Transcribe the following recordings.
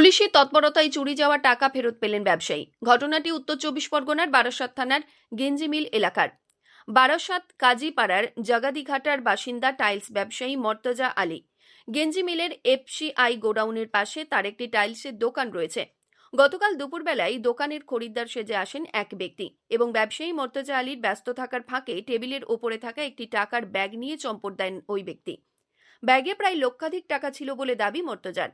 পুলিশি তৎপরতায় চুরি যাওয়া টাকা ফেরত পেলেন ব্যবসায়ী। ঘটনাটি উত্তর চব্বিশ পরগনার বারাসাত থানার গেঞ্জিমিল এলাকার। বারাসাত কাজীপাড়ার জগাদিঘাটার বাসিন্দা টাইলস ব্যবসায়ী মর্তজা আলী। গেঞ্জি মিলের এফসিআই গোডাউনের পাশে তার একটি টাইলসের দোকান রয়েছে। গতকাল দুপুরবেলায় দোকানের খরিদ্দার সেজে আসেন এক ব্যক্তি এবং ব্যবসায়ী মর্তজা আলীর ব্যস্ত থাকার ফাঁকে টেবিলের ওপরে থাকা একটি টাকার ব্যাগ নিয়ে চম্পট দেন ওই ব্যক্তি। ব্যাগে প্রায় লক্ষাধিক টাকা ছিল বলে দাবি মর্তজার।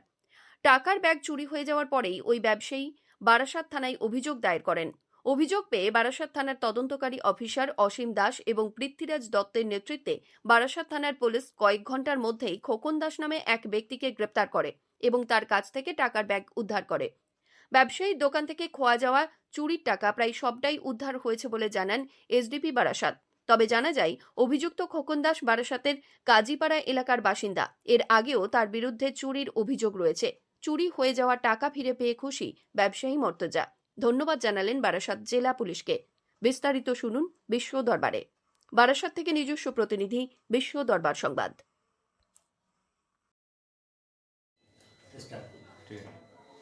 টাকার ব্যাগ চুরি হয়ে যাওয়ার পরেই ওই ব্যবসায়ী বারাসাত থানায় অভিযোগ দায়ের করেন। অভিযোগ পেয়ে বারাসাত থানার তদন্তকারী অফিসার অসীম দাস এবং পৃথ্বীরাজ দত্তের নেতৃত্বে বারাসাত থানার পুলিশ কয়েক ঘণ্টার মধ্যেই খোকন দাস নামে এক ব্যক্তিকে গ্রেপ্তার করে এবং তার কাছ থেকে টাকার ব্যাগ উদ্ধার করে। ব্যবসায়ীর দোকান থেকে খোয়া যাওয়া চুরির টাকা প্রায় সবটাই উদ্ধার হয়েছে বলে জানান এসডিপি বারাসাত। তবে জানা যায়, অভিযুক্ত খোকন দাস বারাসাতের কাজীপাড়া এলাকার বাসিন্দা। এর আগেও তার বিরুদ্ধে চুরির অভিযোগ রয়েছে। চুরি হয়ে যাওয়া টাকা ফিরে পেয়ে খুশি ব্যবসায়ী মর্তজা। ধন্যবাদ জানালেন বারাসাত জেলা পুলিশকে। বিস্তারিত শুনুন বিশ্ব দরবারে। বারাসাত থেকে নিজস্ব প্রতিনিধি বিশ্ব দরবার সংবাদ।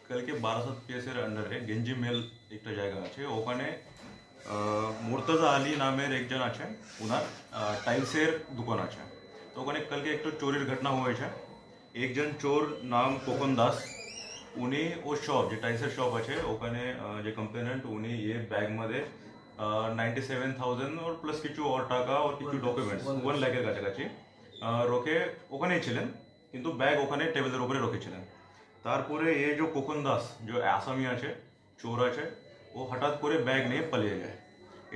কালকে বারাসাত পিএসের আন্ডারে গেঞ্জি মেল একটা জায়গা আছে। ওখানে আহ, আলী নামের একজন আছে ওনার টাইলসের দোকান আছে। তো ওখানে কালকে একটু চোরের ঘটনা হয়েছে। একজন চোর নাম কোকন দাস। উনি ওর শপ যে টাইসের শপ আছে ওখানে যে কম্পেনেন্ট উনি ইয়ে মধ্যে নাইনটি সেভেন থাউজেন্ড ওর প্লাস কিছু ওর টাকা ওর কিছু ডকুমেন্টস ওয়ান ল্যাখের কাছাকাছি। রোখে ওখানেই ছিলেন কিন্তু ব্যাগ ওখানে টেবিলের উপরে রেখেছিলেন। তারপরে এ যে কোকন দাস যে আসামি আছে চোর আছে ও হঠাৎ করে ব্যাগ নিয়ে পালিয়ে যায়।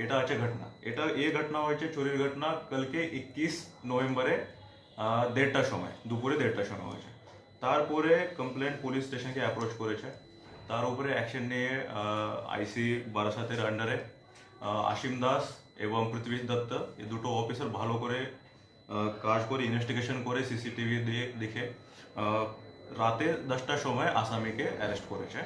এটা আছে ঘটনা। এটা এ ঘটনা হয়েছে চুরির ঘটনা কালকে ইক্কিশ নভেম্বরে দেড়টার সময়, দুপুরে দেড়টার সময় হয়েছে। তারপরে কমপ্লেন পুলিশ স্টেশনকে অ্যাপ্রোচ করেছে। তার উপরে অ্যাকশন নিয়ে আইসি বারাসাতের আন্ডারে আসিম দাস এবং পৃথ্বী দত্ত, এই দুটো অফিসার ভালো করে কাজ করে ইনভেস্টিগেশন করে সিসিটিভি দিয়ে দেখে রাতে দশটার সময় আসামিকে অ্যারেস্ট করেছে।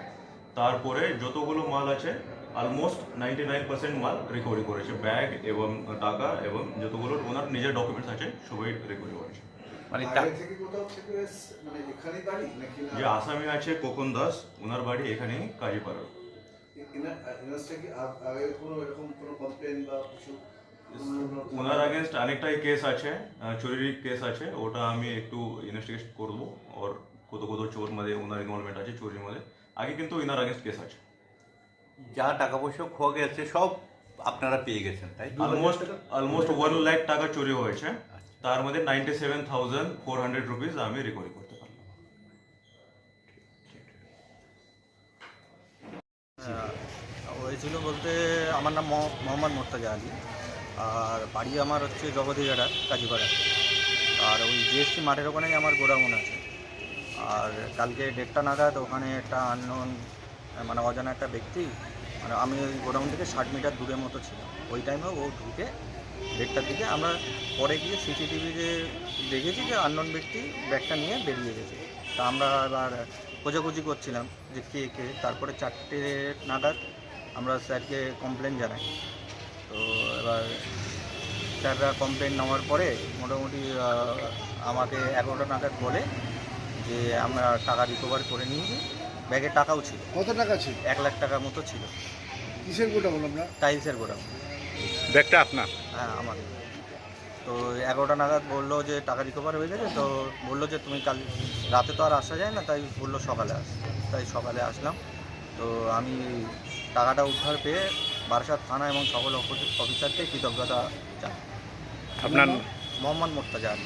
তারপরে যতগুলো মাল আছে অলমোস্ট নাইনটি নাইন পার্সেন্ট মাল রিকভারি করেছে। ব্যাগ এবং টাকা এবং যতগুলো ওনার নিজের ডকুমেন্টস আছে সবই রিকভারি করেছে। মানে মানে? যে আসামি আছে কোকন দাস ওনার বাড়ি এখানেই কাজীপাড়া এনা- এনার্সটা কি আগ- আগে কোনো এরকম কোনো কমপ্লেন বা কিছু কোনো- ওনার আগেনস্ট অনেকটাই কেস আছে চুরির কেস আছে ওটা আমি একটু ইনভেস্টিগেট করব। ওর কত কত চোর মধ্যে ওনার ইনভলভমেন্ট আছে চুরির মধ্যে। আগে কিন্তু ইনার আগেনস্ট কেস আছে। যা টাকা পয়সা খোয়া গেছে সব আপনারা পেয়ে গেছেন তাই? অলমোস্ট অলমোস্ট ওয়ান লাখ টাকা চুরি হয়েছে। তার মধ্যে ninety seven thousand four hundred rupees আমি রিকভারি করতে পারলাম। হয়েছিল বলতে আমার নাম মহ- মোহাম্মদ মোর্তাজা আলী আর বাড়ি আমার হচ্ছে জগদীঘাটা কাজীপাড়া। আর ওই জিএসটি মাঠের ওখানেই আমার গোডাউন আছে। আর কালকে দেড়টা নাগাদ ওখানে একটা আননোন মানে অজানা একটা ব্যক্তি মানে আমি ওই গোডাউন থেকে ষাট মিটার দূরের মতো ছিল ওই টাইমে ও ঢুকে দেড়টার দিকে আমরা পরে গিয়ে সিসিটিভিতে দেখেছি যে আননোন ব্যক্তি ব্যাগটা নিয়ে বেরিয়ে গেছে। তা আমরা এবার খোঁজাখুঁজি করছিলাম যে কে কে। তারপরে চারটে নাগাদ আমরা স্যারকে কমপ্লেন জানাই। তো এবার স্যাররা কমপ্লেন নেওয়ার পরে মোটামুটি আমাকে এগারোটা নাগাদ বলে যে আমরা টাকা রিকভার করে নিয়েছি। ব্যাগে টাকাও ছিল। কত টাকা ছিল? এক লাখ টাকার মতো ছিল। কিসের গোটা বললাম না টাইলসের গোডাউন। ব্যাগটা আপনার? হ্যাঁ আমার। তো এগারোটা নাগাদ বলল যে টাকা রিকভার হয়ে গেছে তো বলল যে তুমি কাল রাতে তো আর আসা যায় না তাই বলল সকালে আস। তাই সকালে আসলাম। তো আমি টাকাটা উদ্ধার পেয়ে বারাসাত থানা এবং সকল অফি- অফিসারকে কৃতজ্ঞতা জানাই। আপনার মোহাম্মদ মোর্তাজা আলী।